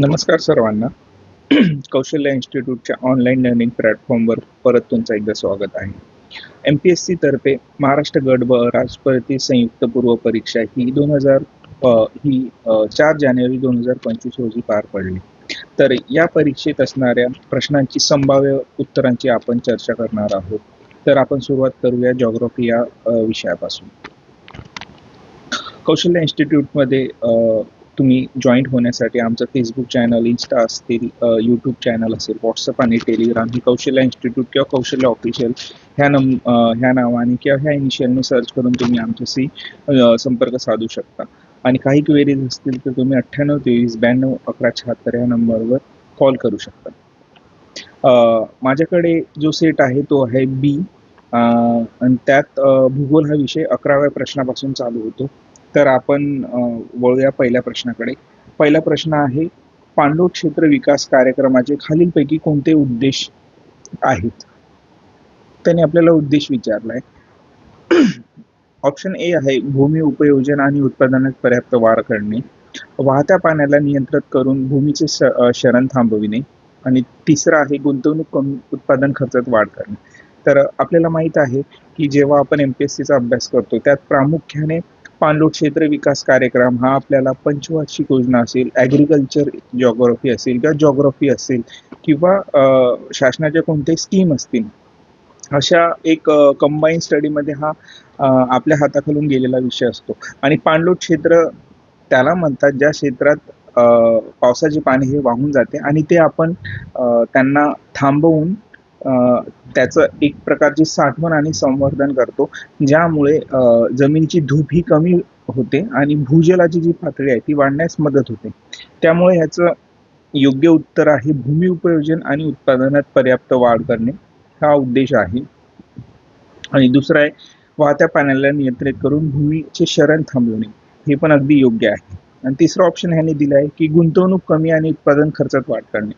नमस्कार सर्वांना. कौशल्य इन्स्टिट्यूटच्या ऑनलाईन लर्निंग प्लॅटफॉर्मवर परत तुमचं एकदा स्वागत आहे. एम पी एस सी तर्फे महाराष्ट्र गट व राष्ट्रपती संयुक्त पूर्व परीक्षा ही दोन हजार ही चार जानेवारी दोन हजार पंचवीस रोजी पार पडली. तर या परीक्षेत असणाऱ्या प्रश्नांची संभाव्य उत्तरांची आपण चर्चा करणार आहोत. तर आपण सुरुवात करूया जॉग्रॉफी या विषयापासून. कौशल्य इन्स्टिट्यूटमध्ये तुम्ही जॉईंट होण्यासाठी आमचं फेसबुक चॅनल इन्स्टा असतील यूट्यूब चॅनल असेल व्हॉट्सअप आणि टेलिग्राम ही कौशल्य इन्स्टिट्यूट किंवा कौशल्य ऑफिशियल ह्या नम ह्या नावाने किंवा ह्या इनिशियलने सर्च करून तुम्ही आमच्याशी संपर्क साधू शकता. आणि काही क्वेरीज असतील तर तुम्ही अठ्ठ्याण्णव तेवीस ब्याण्णव अकरा शहात्तर या नंबरवर कॉल करू शकता. माझ्याकडे जो सेट आहे तो आहे बी आणि त्यात भूगोल हा विषय अकराव्या प्रश्नापासून चालू होतो. तर आपण वळूया पहिल्या प्रश्नाकडे. पहिला प्रश्न आहे पांडव क्षेत्र विकास कार्यक्रमाचे खालीलपैकी कोणते उद्देश आहेत? त्यांनी आपल्याला उद्देश विचारलाय. ऑप्शन ए आहे भूमी उपयोजन आणि उत्पादनात पर्याप्त वाढ करणे. वाहत्या पाण्याला नियंत्रित करून भूमीचे शरण थांबविणे. आणि तिसरं आहे गुंतवणूक कमी उत्पादन खर्चात वाढ करणे. तर आपल्याला माहीत आहे की जेव्हा आपण एम पी एस सीचा अभ्यास करतो त्यात प्रामुख्याने पाणलोट क्षेत्र विकास कार्यक्रम हा आपल्याला पंचवार्षिक योजना असेल ॲग्रिकल्चर जॉग्रफी असेल किंवा जॉग्रफी असेल किंवा शासनाच्या कोणत्याही स्कीम असतील अशा एक कंबाईन स्टडीमध्ये हा आपल्या हाताखालून गेलेला विषय असतो. आणि पाणलोट क्षेत्र त्याला म्हणतात ज्या क्षेत्रात पावसाचे पाणी हे वाहून जाते आणि ते आपण त्यांना थांबवून त्याचं एक प्रकारची साठवण आणि संवर्धन करतो. ज्यामुळे अ, जमिनीची धूप ही कमी होते आणि भूजलाची जी पातळी आहे ती वाढण्यास मदत होते. त्यामुळे ह्याचं योग्य उत्तर आहे भूमी उपयोजन आणि उत्पादनात पर्याप्त वाढ करणे. हा उद्देश आहे. आणि दुसरा आहे वाहत्या पाण्याला नियंत्रित करून भूमीचे शरण थांबवणे. हे पण अगदी योग्य आहे. आणि तिसरा ऑप्शन ह्याने दिला आहे की गुंतवणूक कमी आणि उत्पादन खर्चात वाढ करणे.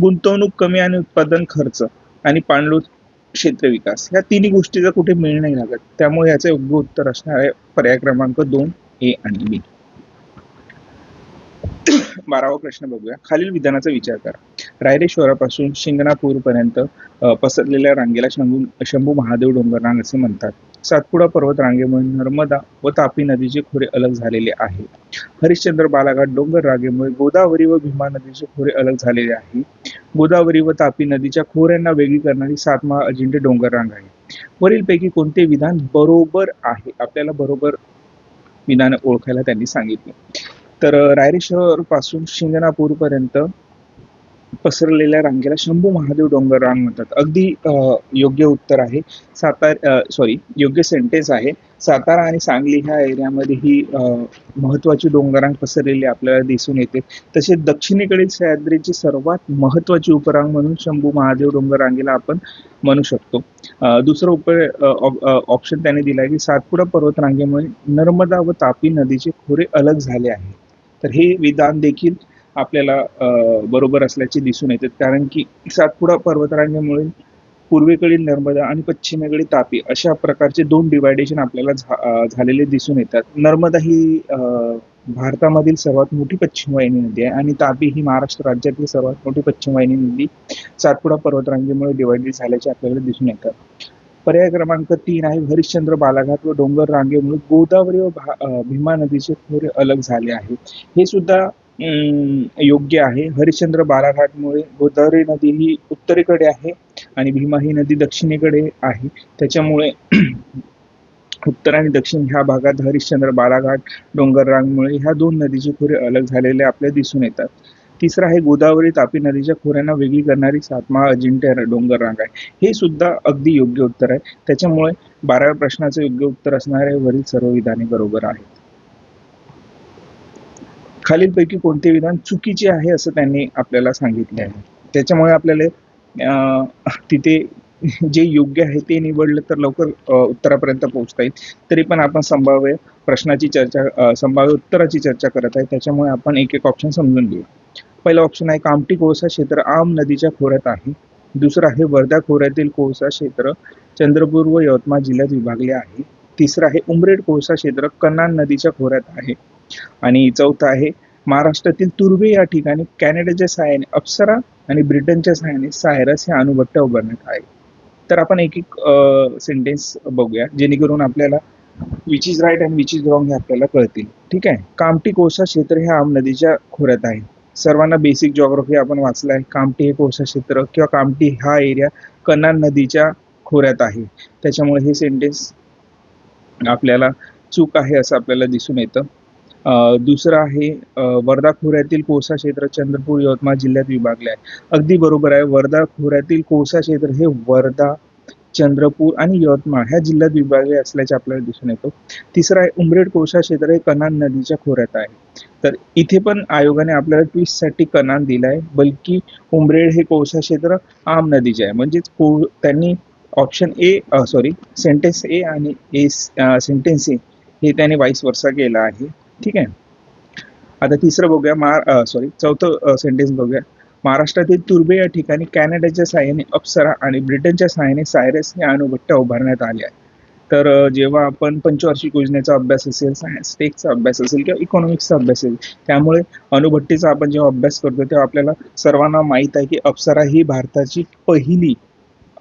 गुंतवणूक कमी आणि उत्पादन खर्च. आणि पाणलोट क्षेत्र विकास. या तिन्ही गोष्टीचा कुठे मेळ नाही लागत. त्यामुळे याचं योग्य उत्तर असणार आहे पर्याय क्रमांक दोन ए आणि बी. बारावा प्रश्न बघूया. खालील विधानाचा विचार करा. रायरे शहरापासून शिंगणापूरपर्यंत पसरलेल्या रांगेला शंभू शंभू महादेव डोंगररांग असे म्हणतात. सातपुडा पर्वत रांगेमुळे नर्मदा व तापी नदीचे खोरे अलग झालेले आहे. हरिश्चंद्र बालाघाट डोंगर रांगेमुळे गोदावरी व भीमा नदीचे खोरे अलग झालेले आहे. गोदावरी व तापी नदीच्या खोऱ्यांना वेगळी करणारी सातमहा अजिंठे डोंगर रांग आहे. वरीलपैकी कोणते विधान बरोबर आहे? आपल्याला बरोबर विधान ओळखायला त्यांनी सांगितले. तर रायरेश्वर पासून शिंगणापूर पर्यंत पसरलेल्या रांगेला शंभू महादेव डोंगर रांग म्हणतात. अगदी योग्य उत्तर आहे. सातारा सॉरी योग्य सेंटेन्स आहे. सातारा आणि सांगली ह्या एरियामध्ये ही महत्त्वाची महत्वाची पसरलेली आपल्याला दिसून येते. तसेच दक्षिणेकडील सह्याद्रीची सर्वात महत्वाची उपरांग म्हणून शंभू महादेव डोंगर रांगेला आपण म्हणू शकतो. दुसरं उप ऑप्शन त्याने दिला आहे की सातपुडा पर्वत रांगेमुळे नर्मदा व तापी नदीचे खोरे अलग झाले आहे. तर हे विधान देखील आपल्याला बरोबर असल्याचे दिसून येते. कारण की सातपुडा पर्वतरांगेमुळे पूर्वेकडील नर्मदा आणि पश्चिमेकडील तापी अशा प्रकारचे दोन डिवायडेशन आपल्याला झा- झालेले दिसून येतात. नर्मदा ही अं, भारतामधील सर्वात मोठी पश्चिम वाहिनी नदी आहे आणि तापी ही महाराष्ट्र राज्यातील सर्वात मोठी पश्चिम वाहिनी नदी सातपुडा पर्वतरांगेमुळे डिवायडेड झाल्याचे आपल्याला दिसून येतात. पर्याय क्रमांक तीन आहे हरिश्चंद्र बालाघाट व डोंगर रांगेमुळे गोदावरी व भा- भीमा नदीचे खोरे अलग झाले आहे हे सुद्धा योग्य आहे. हरिश्चंद्र बालाघाटमुळे गोदावरी नदी ही उत्तरेकडे आहे आणि भीमा ही नदी दक्षिणेकडे आहे. त्याच्यामुळे उत्तर आणि दक्षिण ह्या भागात हरिश्चंद्र बालाघाट डोंगररांगमुळे ह्या दोन नदीचे खोरे अलग झालेले आपल्याला दिसून येतात. तिसरं आहे गोदावरी तापी नदीच्या खोऱ्यांना वेगळी करणारी सातमा अजिंठ्य डोंगररांग आहे. हे सुद्धा अगदी योग्य उत्तर आहे. त्याच्यामुळे बाराव्या प्रश्नाचं योग्य उत्तर असणारे वरील सर्व विधाने बरोबर आहेत. खालीलपैकी कोणते विधान चुकीचे आहे असं त्यांनी आपल्याला सांगितले आहे. त्याच्यामुळे आपल्याला तिथे जे योग्य आहे ते निवडलं तर लवकर उत्तरापर्यंत पोहोचता येईल. तरी पण आपण संभाव्य प्रश्नाची चर्चा संभाव्य उत्तराची चर्चा करत आहे. त्याच्यामुळे आपण एक एक ऑप्शन समजून घेऊ. पहिला ऑप्शन आहे कामठी कोळसा क्षेत्र आम नदीच्या खोऱ्यात आहे. दुसरं आहे वर्धा खोऱ्यातील कोळसा क्षेत्र चंद्रपूर व यवतमाळ जिल्ह्यात विभागले आहे. तिसरं आहे उमरेड कोळसा क्षेत्र कन्हान नदीच्या खोऱ्यात आहे. आणि चौथा आहे महाराष्ट्रातील तुर्वे या ठिकाणी कॅनडाच्या सहाय्याने अप्सरा आणि ब्रिटनच्या सहाय्याने सायरस हे अणुभट्ट उभारण्यात आहे तर आपण एक एक सेंटेन्स बघूया जेणेकरून आपल्याला which is right and which is wrong हे आपल्याला कळतील. ठीक आहे? कामटी कोळसा क्षेत्र हे आम नदीच्या खोऱ्यात आहे. सर्वांना बेसिक जॉग्राफी आपण वाचलाय कामटी हे कोळसा क्षेत्र किंवा कामटी हा एरिया कन्नान नदीच्या खोऱ्यात आहे. त्याच्यामुळे हे सेंटेन्स आपल्याला चूक आहे असं आपल्याला दिसून येतं. दुसरं आहे वर्धा खोऱ्यातील कोळसा क्षेत्र चंद्रपूर यवतमाळ जिल्ह्यात विभागले आहे. अगदी बरोबर आहे वर्धा खोऱ्यातील कोळसा क्षेत्र हे वर्धा चंद्रपूर आणि यवतमाळ ह्या जिल्ह्यात विभागले असल्याचे आपल्याला दिसून येतो. तिसरं आहे उमरेड कोळसा क्षेत्र हे कनान नदीच्या खोऱ्यात आहे. तर इथे पण आयोगाने आपल्याला ट्विस्टसाठी कनान दिला आहे बल्कि उमरेड हे कोळसा क्षेत्र आम नदीचे आहे. म्हणजेच को- त्यांनी option A sorry sentence A आणि ए सेंटेन्स ए हे त्याने वाईस वर्षा केला आहे. ठीक आहे. आता तिसरं बघूया मा सॉरी चौथं सेंटेन्स बघूया. महाराष्ट्रातील तुर्बे या ठिकाणी कॅनडाच्या सहाय्याने अप्सरा आणि ब्रिटनच्या सहाय्याने सायरस हे अणुभट्ट उभारण्यात आले आहे तर जेव्हा आपण पंचवार्षिक योजनेचा अभ्यास असेल सायन्स टेकचा अभ्यास असेल किंवा इकॉनॉमिक्सचा अभ्यास असेल त्यामुळे अणुभट्टीचा आपण जेव्हा अभ्यास करतो तेव्हा आपल्याला सर्वांना माहीत आहे की अप्सरा ही भारताची पहिली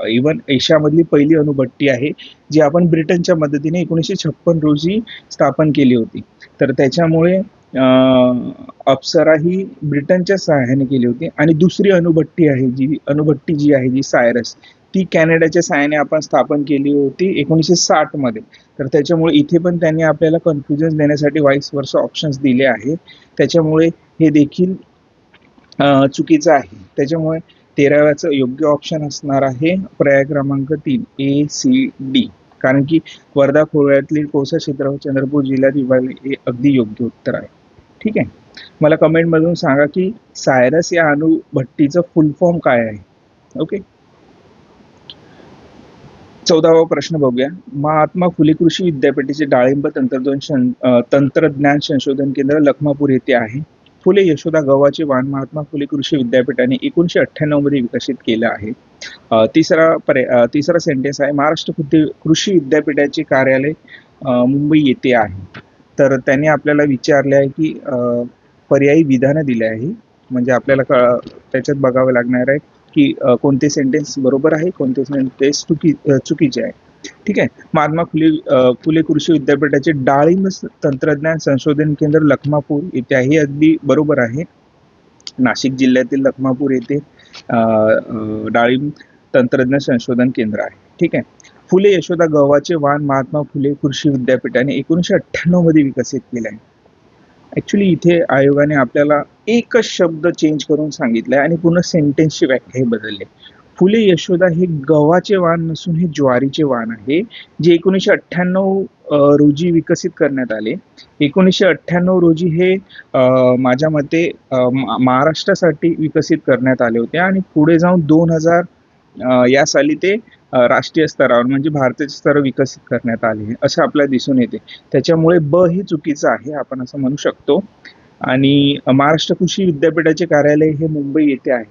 इवन एशियामधली पहिली अणुभट्टी आहे जी आपण ब्रिटनच्या मदतीने एकोणीसशे छप्पन रोजी स्थापन केली होती. तर त्याच्यामुळे अप्सरा ही ब्रिटनच्या सहाय्याने केली होती. आणि दुसरी अणुभट्टी आहे जी अणुभट्टी जी आहे जी सायरस ती कॅनडाच्या सहाय्याने आपण स्थापन केली होती एकोणीसशे साठमध्ये तर त्याच्यामुळे इथे पण त्यांनी आपल्याला कन्फ्युजन देण्यासाठी वाईस वर्ष ऑप्शन्स दिले आहेत. त्याच्यामुळे हे देखील चुकीचं आहे. त्याच्यामुळे तेराव्याचं योग्य ऑप्शन असणार आहे पर्याय क्रमांक तीन ए सी डी कारण की वर्धा खोऱ्यातील कोसा क्षेत्र व चंद्रपूर जिल्ह्यात विभागले हे अगदी योग्य उत्तर आहे. ठीक आहे? मला कमेंटमधून सांगा की सायरस या अणुभट्टीचं फुल फॉर्म काय आहे? ओके चौदावा प्रश्न बघूया. महात्मा फुले कृषी विद्यापीठाचे डाळिंब तंत्रज्ञान तंत्रज्ञान संशोधन केंद्र लखमापूर येथे आहे. फुले यशोदा गव्हाचे वाण महात्मा फुले कृषी विद्यापीठाने एकोणीशे अठ्ठ्याण्णवमध्ये विकसित केलं आहे. तिसरा पर्याय तिसरा सेंटेन्स आहे महाराष्ट्र कृती- कृषी विद्यापीठाचे कार्यालय मुंबई येथे आहे. तर त्यांनी आपल्याला विचारले आहे की पर्यायी विधानं दिले आहे. म्हणजे आपल्याला क- त्याच्यात बघावं लागणार आहे की कोणते सेंटेन्स बरोबर आहे कोणते सेंटेन्स चुकी चुकीचे आहे. ठीक आहे. महात्मा फुले फुले कृषी विद्यापीठाचे डाळिंब तंत्रज्ञान संशोधन केंद्र लखमापूर येथे आहे अगदी बरोबर आहे. नाशिक जिल्ह्यातील लखमापूर येथे डाळिंब तंत्रज्ञान संशोधन केंद्र आहे. ठीक आहे. फुले यशोदा गव्हाचे वाण महात्मा फुले कृषी विद्यापीठाने एकोणीसशे अठ्ठ्याण्णवमध्ये विकसित केले आहे. ऍक्च्युली इथे आयोगाने आपल्याला एकच शब्द चेंज करून सांगितलाय आणि पूर्ण सेंटेन्सची व्याख्या बदलली. फुले यशोदा हे गव्हाचे वाण नसून हे ज्वारीचे वाण आहे जे एकोणीसशे अठ्ठ्याण्णव रोजी विकसित करण्यात आले. एकोणीसशे अठ्ठ्याण्णव रोजी हे माझ्या मते महाराष्ट्रासाठी विकसित करण्यात आले होते आणि पुढे जाऊन दोन हजार या साली ते राष्ट्रीय स्तरावर म्हणजे भारताच्या स्तरावर विकसित करण्यात आले असं आपल्याला दिसून येते. त्याच्यामुळे ब हे चुकीचं आहे आपण असं म्हणू शकतो. आणि महाराष्ट्र कृषी विद्यापीठाचे कार्यालय हे मुंबई येथे आहे.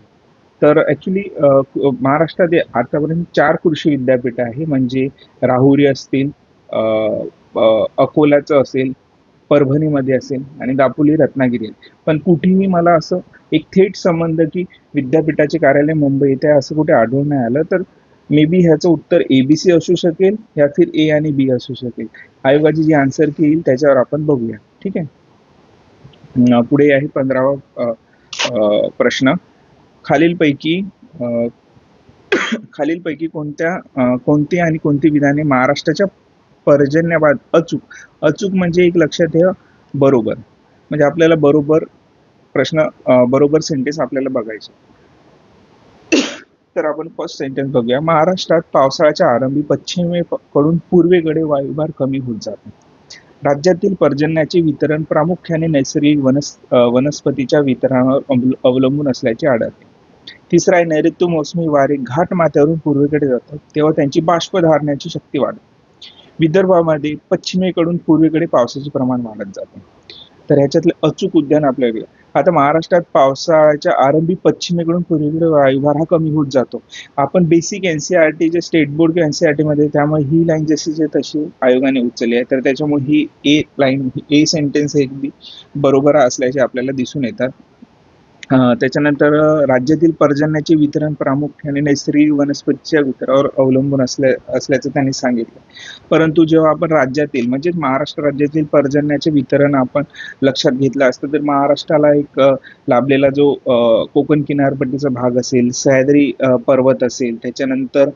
तर ॲक्च्युली महाराष्ट्रात आतापर्यंत चार कृषी विद्यापीठ आहे. म्हणजे राहुरी असतील अकोल्याचं असेल परभणीमध्ये असेल आणि दापोली रत्नागिरी. पण कुठेही मला असं एक थेट संबंध की विद्यापीठाचे कार्यालय मुंबई इथे आहे असं कुठे आढळून नाही आलं तर मे बी ह्याचं उत्तर ए बी सी असू शकेल या फिर ए आणि बी असू शकेल. आयोगाची जी आन्सर की येईल त्याच्यावर आपण बघूया. ठीक आहे? पुढे आहे पंधरावा प्रश्न. खालीलपैकी खालीलपैकी कोणत्या कोणती आणि कोणती विधाने महाराष्ट्राच्या पर्जन्यवाद अचूक अचूक म्हणजे एक लक्षात ठेवा बरोबर. म्हणजे आपल्याला बरोबर प्रश्न बरोबर सेंटेन्स आपल्याला बघायचे. तर आपण फर्स्ट सेंटेन्स बघूया. महाराष्ट्रात पावसाळ्याच्या आरंभी पश्चिमेकडून पूर्वेकडे वायुभार कमी होत जातो. राज्यातील पर्जन्याचे वितरण प्रामुख्याने नैसर्गिक वनस वनस्पतीच्या वितरणावर अवलंबून असल्याचे आढळते. तिसरा आहे नैऋत्य मोसमी वारे घाट माथ्यावरून पूर्वेकडे जातात तेव्हा त्यांची बाष्प धारण्याची शक्ती वाढते. विदर्भामध्ये पश्चिमेकडून पूर्वेकडे पावसाचे प्रमाण वाढत जाते. तर ह्याच्यातलं अचूक उद्यान आपल्याकडे आता महाराष्ट्रात पावसाळ्याच्या आरंभी पश्चिमेकडून पूर्वेकडे वायुभार हा कमी होत जातो. आपण बेसिक एनसीआरटी जे स्टेट बोर्ड किंवा एनसीआरटी मध्ये त्यामुळे ही लाईन जशीची तशी आयोगाने उचलली आहे तर त्याच्यामुळे ही ए लाईन ए सेंटेन्स हे बी बरोबर असल्याचे आपल्याला दिसून येतात. त्याच्यानंतर राज्यातील पर्जन्याचे वितरण प्रामुख्याने नैसर्गिक वनस्पतीच्या वितरावर अवलंबून असल्या असल्याचं त्यांनी सांगितलं. परंतु जेव्हा आपण राज्यातील म्हणजेच महाराष्ट्र राज्यातील पर्जन्याचे वितरण आपण लक्षात घेतलं असतं तर महाराष्ट्राला एक लाभलेला जो कोकण किनारपट्टीचा भाग असेल सह्याद्री पर्वत असेल त्याच्यानंतर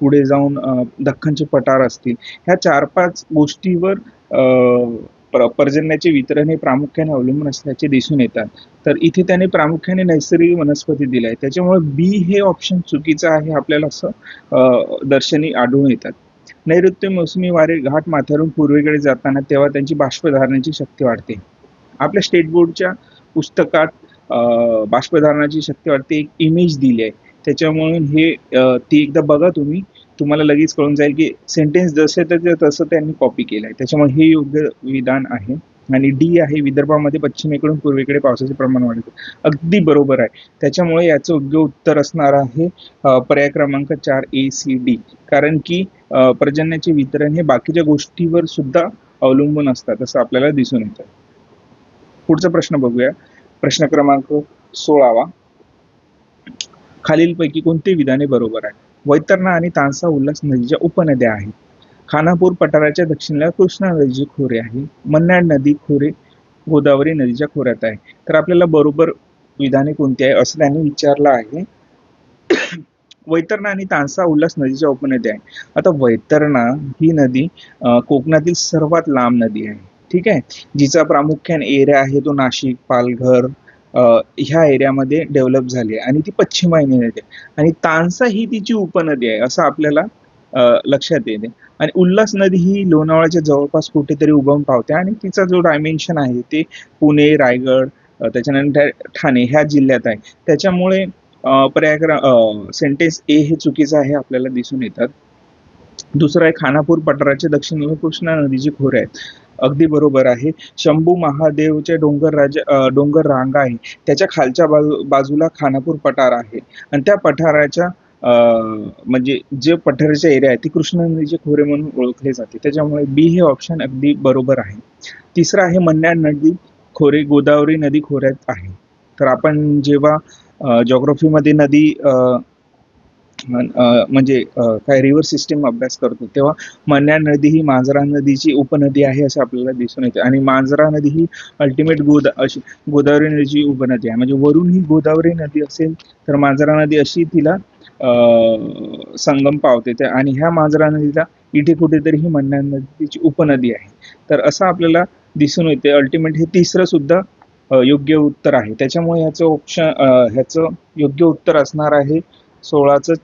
पुढे जाऊन दख्खनचे पठार असतील ह्या चार पाच गोष्टीवर प्र पर्जन्याचे वितरण हे प्रामुख्याने अवलंबून असल्याचे दिसून येतात. तर इथे त्याने प्रामुख्याने नैसर्गिक वनस्पती दिल्या. आहे त्याच्यामुळे बी हे ऑप्शन चुकीचं आहे आपल्याला असं दर्शनी आढळून येतात. नैऋत्य मोसमी वारे घाट माथ्यावरून पूर्वेकडे जाताना तेव्हा त्यांची बाष्प धारण्याची शक्ती वाढते. आपल्या स्टेट बोर्डच्या पुस्तकात बाष्पधारणाची शक्ती वाढते एक इमेज दिली आहे त्याच्यामुळे हे ती एकदा बघा तुम्ही. तुम्हाला लगेच कळून जाईल की सेंटेन्स जसे त्याचे तसं त्यांनी कॉपी केलं आहे त्याच्यामुळे हे योग्य विधान आहे. आणि डी आहे विदर्भामध्ये पश्चिमेकडून पूर्वेकडे पावसाचे प्रमाण वाढते अगदी बरोबर आहे. त्याच्यामुळे याचं योग्य उत्तर असणार आहे पर्याय क्रमांक चार ए सी डी कारण की पर्जन्याचे वितरण हे बाकीच्या गोष्टीवर सुद्धा अवलंबून असतात असं आपल्याला दिसून येतं. पुढचा प्रश्न बघूया. प्रश्न क्रमांक सोळावा. खालीलपैकी कोणते विधाने बरोबर आहे वैतरणा आणि तानसा उल्हास नदीच्या उपनद्या आहेत. खानापूर पठाराच्या दक्षिणेला कृष्णा नदीचे खोरे आहे. मन्नाड नदी खोरे गोदावरी नदीच्या खोऱ्यात आहे. तर आपल्याला बरोबर विधाने कोणती आहे असं त्यांनी विचारलं आहे. वैतरणा आणि तानसा उल्हास नदीच्या उपनद्या आहे आता वैतरणा ही नदी कोकणातील सर्वात लांब नदी आहे. ठीक आहे? जिचा प्रामुख्याने एरिया आहे तो नाशिक पालघर ह्या एरियामध्ये डेव्हलप झाली आहे. आणि ती पश्चिम वाहिनी नदी आहे. आणि तानसा ही तिची उपनदी आहे असं आपल्याला लक्षात येते. आणि उल्हास नदी ही लोणावळ्याच्या जवळपास कुठेतरी उगम पावते. आणि तिचा जो डायमेन्शन आहे ते पुणे रायगड त्याच्यानंतर ठाणे ह्या जिल्ह्यात आहे. त्याच्यामुळे पर्यायक्र सेंटेन्स ए हे चुकीचं आहे आपल्याला दिसून येतात. दुसरं आहे खानापूर पठाराच्या दक्षिणेला कृष्णा नदीची खोरे आहेत. अगदी बरोबर आहे. शंभू महादेवच्या डोंगर राजा डोंगर रांग आहे. त्याच्या खालच्या बाजू बाजूला खानापूर पठार आहे. आणि त्या पठाराच्या म्हणजे जे पठाराचे एरिया आहे ती कृष्णा नदीचे खोरे म्हणून ओळखले जाते. त्याच्यामुळे बी हे ऑप्शन अगदी बरोबर आहे. तिसरं आहे मन्या नदी खोरे गोदावरी नदी खोऱ्यात आहे. तर आपण जेव्हा जॉग्रफीमध्ये नदी म्हणजे काय रिव्हर सिस्टीम अभ्यास करतो तेव्हा मन्या नदी ही मांजरा नदीची उपनदी आहे असं आपल्याला दिसून येते. आणि मांजरा नदी ही अल्टिमेट गोदा अशी गोदावरी नदीची उपनदी आहे. म्हणजे वरून ही गोदावरी नदी असेल तर मांजरा नदी अशी तिला संगम पावते. आणि ह्या मांजरा नदीला इथे कुठेतरी ही मन्या नदीची उपनदी आहे. तर असं आपल्याला दिसून येते. अल्टिमेट हे तिसरं सुद्धा योग्य उत्तर आहे. त्याच्यामुळे ह्याचं ऑप्शन ह्याचं योग्य उत्तर असणार आहे सोळाचं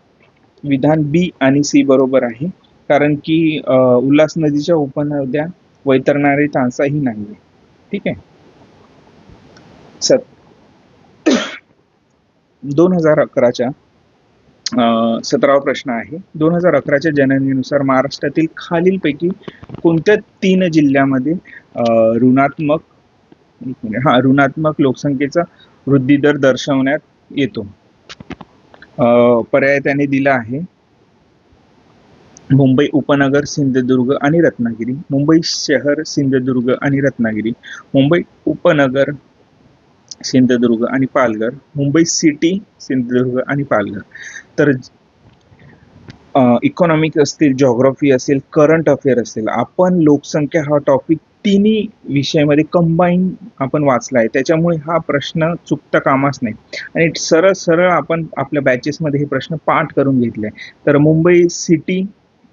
विधान बी आणि सी बरोबर आहे. कारण की उल्हास नदीच्या उपनद्या वैतरणारी तासाही नाही ठीक आहे? सत दोन हजार अकराच्या अं, सतरावा प्रश्न आहे. दोन हजार अकराच्या जनगणनेनुसार महाराष्ट्रातील खालीलपैकी कोणत्या तीन जिल्ह्यामध्ये ऋणात्मक हा ऋणात्मक लोकसंख्येचा वृद्धी दर दर्शवण्यात येतो? पर्याय त्याने दिला आहे. मुंबई उपनगर सिंधुदुर्ग आणि रत्नागिरी. मुंबई शहर सिंधुदुर्ग आणि रत्नागिरी. मुंबई उपनगर सिंधुदुर्ग आणि पालघर. मुंबई सिटी सिंधुदुर्ग आणि पालघर. तर इकॉनॉमिक असतील जॉग्रफी असेल करंट अफेअर असेल आपण लोकसंख्या हा टॉपिक तिन्ही विषयामध्ये कंबाईन आपण वाचला आहे त्याच्यामुळे हा प्रश्न चुकता कामाच नाही. आणि सरळ सरळ आपण आपल्या बॅचेसमध्ये हे प्रश्न पाठ करून घेतले. तर मुंबई सिटी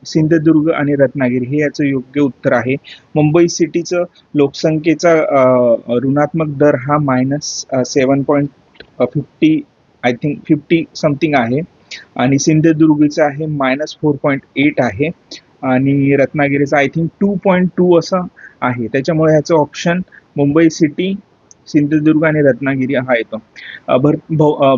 सिंधुदुर्ग आणि रत्नागिरी हे याचं योग्य उत्तर आहे. मुंबई सिटीचं लोकसंख्येचा ऋणात्मक दर हा minus seven point fifty I think fifty something आहे. आणि सिंधुदुर्गचं आहे मायनस फोर पॉईंट एट आहे. आणि रत्नागिरीचं I think two point two असं आहे. त्याच्यामुळे ह्याचं ऑप्शन मुंबई सिटी सिंधुदुर्ग आणि रत्नागिरी हा येतो. भर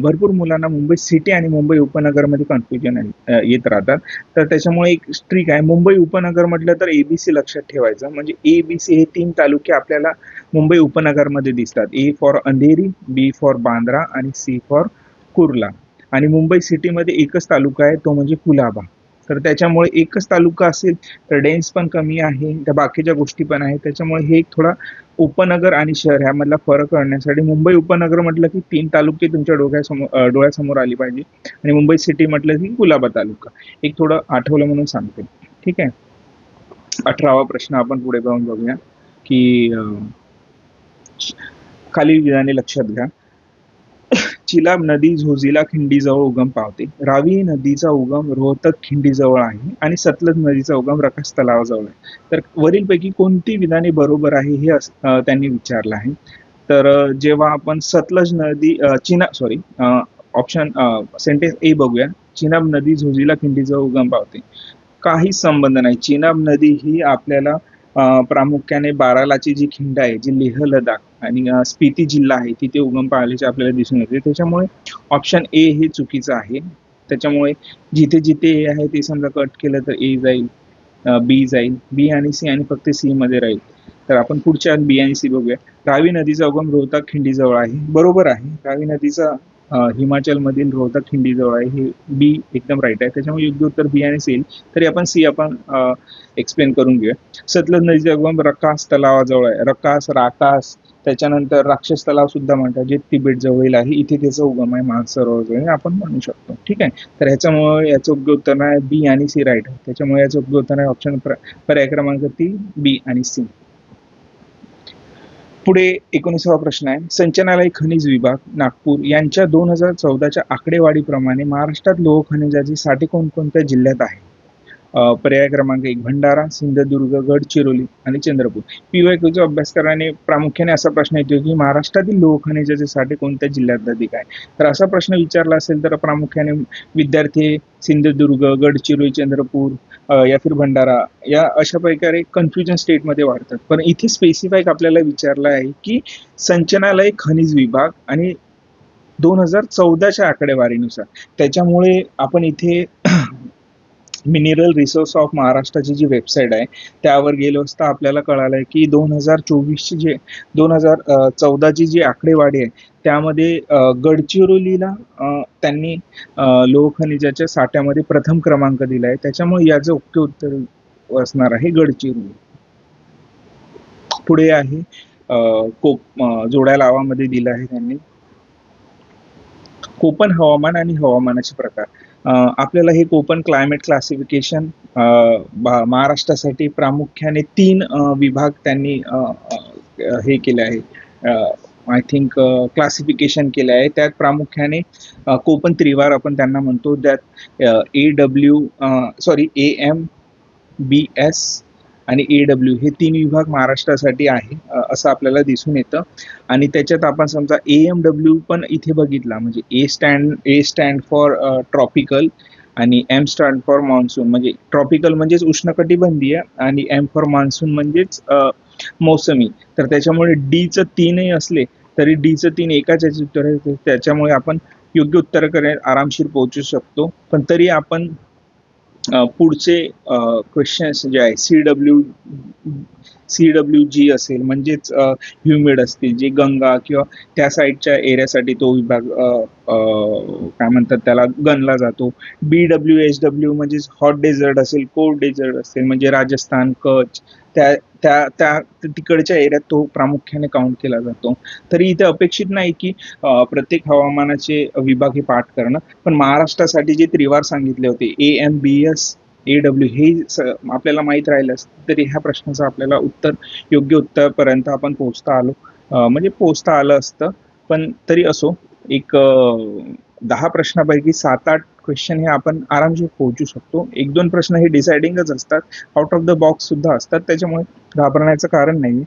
भरपूर मुलांना मुंबई सिटी आणि मुंबई उपनगरमध्ये कन्फ्युजन येत राहतात. तर त्याच्यामुळे एक स्ट्रिक आहे. मुंबई उपनगर म्हटलं तर एबीसी लक्षात ठेवायचं. म्हणजे ए बी सी हे तीन तालुके आपल्याला मुंबई उपनगरमध्ये दिसतात. A for Andheri B for Bandra आणि सी फॉर कुर्ला. आणि मुंबई सिटीमध्ये एकच तालुका आहे तो म्हणजे कुलाबा. तर त्याच्यामुळे एकच तालुका असेल तर डेन्स पण कमी आहे त्या बाकीच्या गोष्टी पण आहेत. त्याच्यामुळे हे एक थोडा उपनगर आणि शहर ह्यामधला फरक करण्यासाठी मुंबई उपनगर म्हटलं की तीन तालुके तुमच्या डोक्यासमोर डोळ्यासमोर आली पाहिजे. आणि मुंबई सिटी म्हटलं की कुलाबा तालुका. एक थोडं आठवलं म्हणून सांगते. ठीक आहे? अठरावा प्रश्न आपण पुढे जाऊन बघूया की खालील विधाने लक्षात घ्या. चिलाब नदी झोझिला खिंडीजवळ उगम पावते. रावी नदीचा उगम रोहतक खिंडीजवळ आहे आणि सतलज नदीचा उगम रकास तलावाजवळ आहे. तर वरीलपैकी कोणती विधाने बरोबर आहे हे त्यांनी विचारलं आहे. तर जेव्हा आपण सतलज नदी चिना सॉरी ऑप्शन सेंटेन्स ए बघूया. चिनाब नदी झोझिला खिंडीजवळ उगम पावते. काहीच संबंध नाही. चिनाब नदी ही आपल्याला प्रामुख्याने बारालाची जी खिंड आहे जी लेह लडाख आणि स्पिती जिल्हा आहे तिथे उगम पाहिल्याचे आपल्याला दिसून येते. त्याच्यामुळे ऑप्शन ए हे चुकीचं आहे. त्याच्यामुळे जिथे जिथे ए आहे ते समजा कट केलं तर ए जाईल बी जाईल बी आणि सी आणि फक्त सी मध्ये राहील. तर आपण पुढच्या बी आणि सी बघूया. रावी नदीचा उगम रोहतक खिंडीजवळ आहे. बरोबर आहे. रावी नदीचा हिमाचलमधील रोहतक खिंडीजवळ आहे. हे बी एकदम राईट आहे. त्याच्यामुळे योग्य उत्तर बी आणि सी येईल. तरी आपण सी आपण एक्सप्लेन करून घेऊया. सतलज नदीचा उगम रकास तलावाजवळ आहे. रकास राकास त्याच्यानंतर राक्षस तलाव सुद्धा म्हणतात जे तिबेट जवळील आहे इथे त्याचा उगम आहे मानसरोवर जवळ हे आपण म्हणू शकतो. ठीक आहे? तर ह्याच्यामुळे याचं योग्य उत्तर आहे बी आणि सी राईट आहे त्याच्यामुळे याचं योग्य उत्तर आहे ऑप्शन पर्याय क्रमांक तीन बी आणि सी पुढे एकोणीसावा प्रश्न आहे. संचनालय खनिज विभाग नागपूर यांच्या दोन हजार चौदाच्या आकडेवारीप्रमाणे महाराष्ट्रात लोह खनिजाची साठे कोणकोणत्या जिल्ह्यात आहे पर्याय क्रमांक एक भंडारा सिंधुदुर्ग गडचिरोली आणि चंद्रपूर. पीवायक्यूचा अभ्यास करण्याने प्रामुख्याने असा प्रश्न येतो की महाराष्ट्रातील लोह खनिजाचे साठे कोणत्या जिल्ह्यात अधिक आहे तर असा प्रश्न विचारला असेल तर प्रामुख्याने विद्यार्थी सिंधुदुर्ग गडचिरोली चंद्रपूर या फिर भंडारा या अशा प्रकारे कन्फ्युजन स्टेटमध्ये वाढतात. पण इथे स्पेसिफाईक आपल्याला विचारलं आहे की संचनालय खनिज विभाग आणि दोन हजार चौदाच्या आकडेवारीनुसार. त्याच्यामुळे आपण इथे मिनरल रिसोर्स ऑफ महाराष्ट्राची जी वेबसाईट आहे त्यावर गेलो असता आपल्याला कळालं आहे की दोन हजार चोवीसची जे दोन हजार चौदाची जी आकडेवारी आहे त्यामध्ये गडचिरोलीला त्यांनी लोहखनिजाच्या लोह खनिजाच्या साठ्यामध्ये प्रथम क्रमांक दिला आहे. त्याच्यामुळे याचं ओके उत्तर असणार आहे गडचिरोली. पुढे आहे कोप जोड्या लावामध्ये दिलं आहे त्यांनी. कोकण हवामान आणि हवामानाचे प्रकार. आपल्याला हे कोकण क्लायमेट क्लासिफिकेशन महाराष्ट्रासाठी प्रामुख्याने तीन विभाग त्यांनी हे केले आहे. आय थिंक क्लासिफिकेशन केले आहे. त्यात प्रामुख्याने कोपन कोकण त्रिवार आपण त्यांना म्हणतो. त्यात A W sorry A M B S आणि ए डब्ल्यू हे तीन विभाग महाराष्ट्रासाठी आहे असं आपल्याला दिसून येतं. आणि त्याच्यात आपण समजा ए एम डब्ल्यू पण इथे बघितला म्हणजे A stand A stand for tropical आणि एम स्टँड फॉर मान्सून म्हणजे ट्रॉपिकल म्हणजेच उष्णकटिबंधीय आणि एम फॉर मान्सून म्हणजेच मोसमी. तर त्याच्यामुळे डीचं तीनही असले तरी डीचं तीन एकाच याचे उत्तर आहे. त्याच्यामुळे आपण योग्य उत्तराकडे आरामशीर पोहोचू शकतो. पण तरी आपण पुढचे क्वेश्चन्स जे आहे C W C W G असेल म्हणजेच ह्युमिड असतील जे गंगा किंवा त्या साईडच्या एरियासाठी तो विभाग काय म्हणतात त्याला गणला जातो. बी डब्ल्यू एच डब्ल्यू म्हणजेच हॉट डेझर्ट असेल कोल्ड डेझर्ट असेल म्हणजे राजस्थान कच्छ त्या त्या त्या तिकडच्या एरियात तो प्रामुख्याने काउंट केला जातो. तरी इथे अपेक्षित नाही की प्रत्येक हवामानाचे विभाग हे पाठ करणं. पण महाराष्ट्रासाठी जे त्रिवार सांगितले होते A M B S A W हे आपल्याला माहीत राहिलं असतं तरी ह्या प्रश्नाचं आपल्याला उत्तर योग्य उत्तरपर्यंत आपण पोहोचता आलो. म्हणजे पोहोचता आलं असतं पण तरी असो एक दहा प्रश्नापैकी सात आठ क्वेश्चन हे आपण आरामशीर पोहोचू शकतो. एक दोन प्रश्न हे डिसाइडिंगच असतात आउट ऑफ द बॉक्स सुद्धा असतात त्याच्यामुळे घाबरण्याचं कारण नाही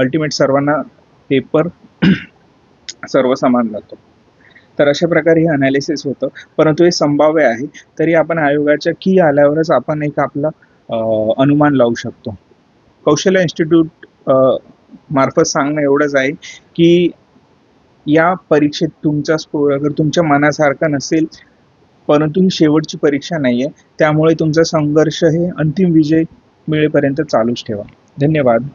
अल्टिमेट सर्वांना पेपर सर्व समान जातो. तर अशा प्रकारे हे अनालिसिस होतं. परंतु हे संभाव्य आहे. तरी आपण आयोगाच्या की आल्यावरच आपण एक आपला अनुमान लावू शकतो. कौशल्य इन्स्टिट्यूट मार्फत सांगणं एवढंच आहे की या परीक्षेत तुमचा स्कोर अगर तुमच्या मनासारखा नसेल परंतु ही शेवटची परीक्षा नाही आहे त्यामुळे तुमचा संघर्ष हे अंतिम विजय मिळेपर्यंत चालूच ठेवा. धन्यवाद.